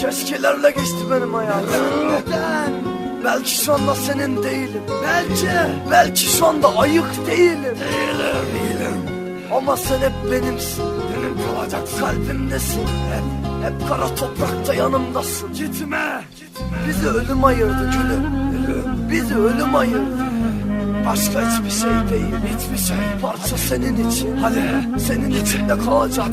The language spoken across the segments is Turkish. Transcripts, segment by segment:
Keşkelerle geçti benim hayatım. Neden? Belki şu anda senin değilim. Belki. Belki şu anda ayık değilim. Değilim. Değilim. Ama sen hep benimsin. Benim kalacaksın. Kalbimdesin. Hep, hep kara toprakta yanımdasın. Gitme. Bizi ölüm ayırdı gülüm. Bizi ölüm ayırdı. Başka hiçbir şey değil, hiçbir şey. Parça senin için. Hadi, senin içinde kalacak.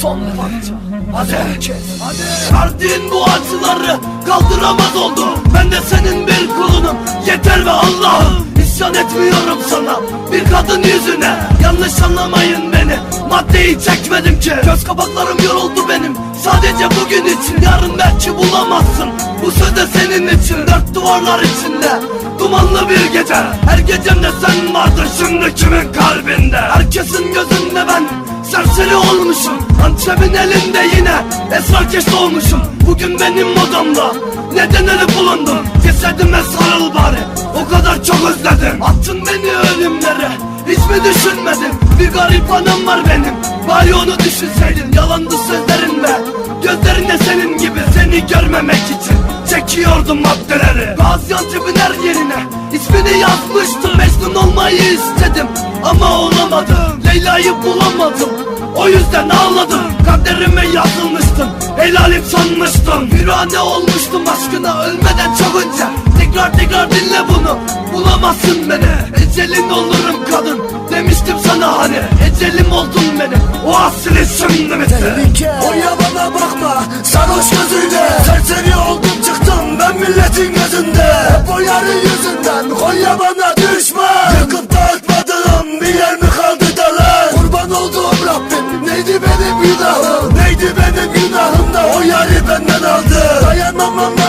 Son parça. Hadi, kes. Hadi. Verdiğin bu acıları kaldıramaz oldum. Ben de senin bir kulunum. Yeter ve Allah'ım. İsyan etmiyorum sana bir kadın yüzüne Yanlış anlamayın beni Maddeyi çekmedim ki Göz kapaklarım yoruldu benim Sadece bugün için Yarın belki bulamazsın. Bu söz de senin için Dört duvarlar içinde. Dumanlı bir gece Her gecemde sen vardın Şimdi kimin kalbinde? Herkesin gözünde ben Serseri olmuşum. Antep'in elinde yine Esrarkeş olmuşum Bugün benim odamda Neden öyle bulundun? Cesedime sarıl bari O kadar çok özledim. Attın beni ölümlere Hiç mi düşünmedin? Bir garip anım var benim Bari onu düşünseydin. Yalandı Çekiyordum maddeleri. Gaziantep'in her yerine. İsmini yazmıştım. Mecnun olmayı istedim. Ama olamadım. Leyla'yı bulamadım. O yüzden ağladım. Kaderime yazılmıştım. Helalim sanmıştım. Virane olmuştum aşkına. Ölmeden çok önce Tekrar tekrar dinle bunu. Bulamazsın beni. Ecelin olurum kadın. Demiştim sana hani. Ecelim oldun benim O asli şimdi bitti Oya bana bakma. Sarhoş gözüyle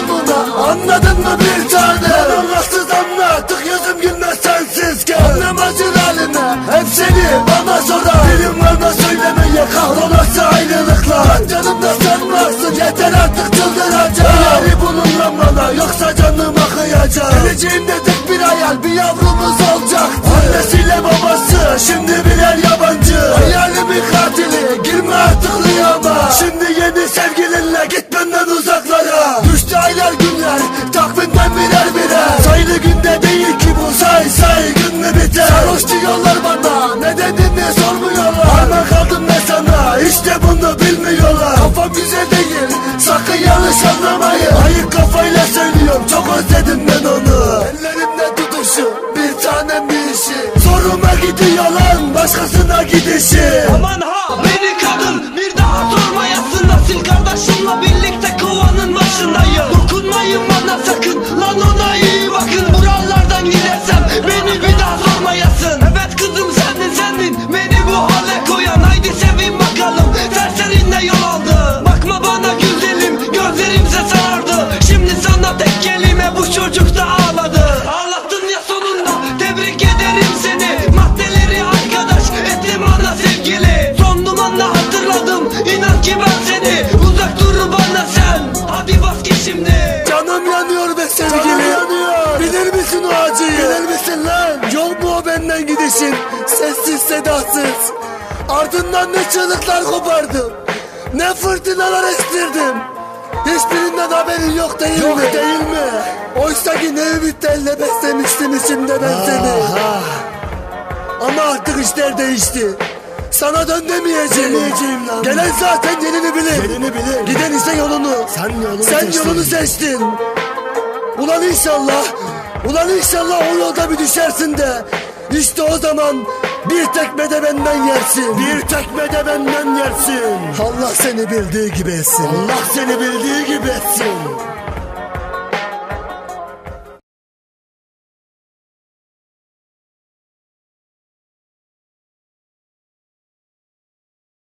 Buna anladın mı bir tane? Allahsız anlattık yüzüm gülmez sensizken. Annem acır halime hep seni bana sorar. Dilim varma söylemeye kahrolası ayrılıklar. Canımda sen varsın yeter artık çıldıracağım. Bulun lan bana yoksa canım akıyacak. Geleceğimde tek bir hayal bir yavrumuz olacak. Annesiyle babası şimdi birer yabancı. Hayalimin katili girme artık rüyama Şimdi yeni güzel değil. Sakın yanlış anlamayın. Ayık kafayla söylüyorum. Çok özledim ben onu. Ellerimde tutuşu bir tanem bir işi. Zoruma gidiyor lan başkasına gidişi. Aman ha beni kadın ki ben seni Uzak dur bana sen. Hadi vazgeç şimdi. Canım yanıyor be sevgili yanıyor. Bilir misin o acıyı? Bilir misin lan? Yol mu o benden gidişin. Sessiz sedasız. Ardından ne çığlıklar kopardım Ne fırtınalar estirdim Hiçbirinden haberin yok değil yok mi? Yok değil mi? Oysa ki ne ümitlerle beslemiştim içimde ben seni. Ama artık işler değişti sana dön demeyeceğim. Demeyeceğim lan. Gelen zaten yerini bilir. Yerini bilir. Giden ise yolunu. Sen yolunu Sen seçtin. yolunu seçtin. Ulan inşallah. Ulan inşallah o yolda bir düşersin de. İşte o zaman bir tekme de benden yersin. Bir tekme de benden yersin. Allah seni bildiği gibi etsin. Allah seni bildiği gibi etsin.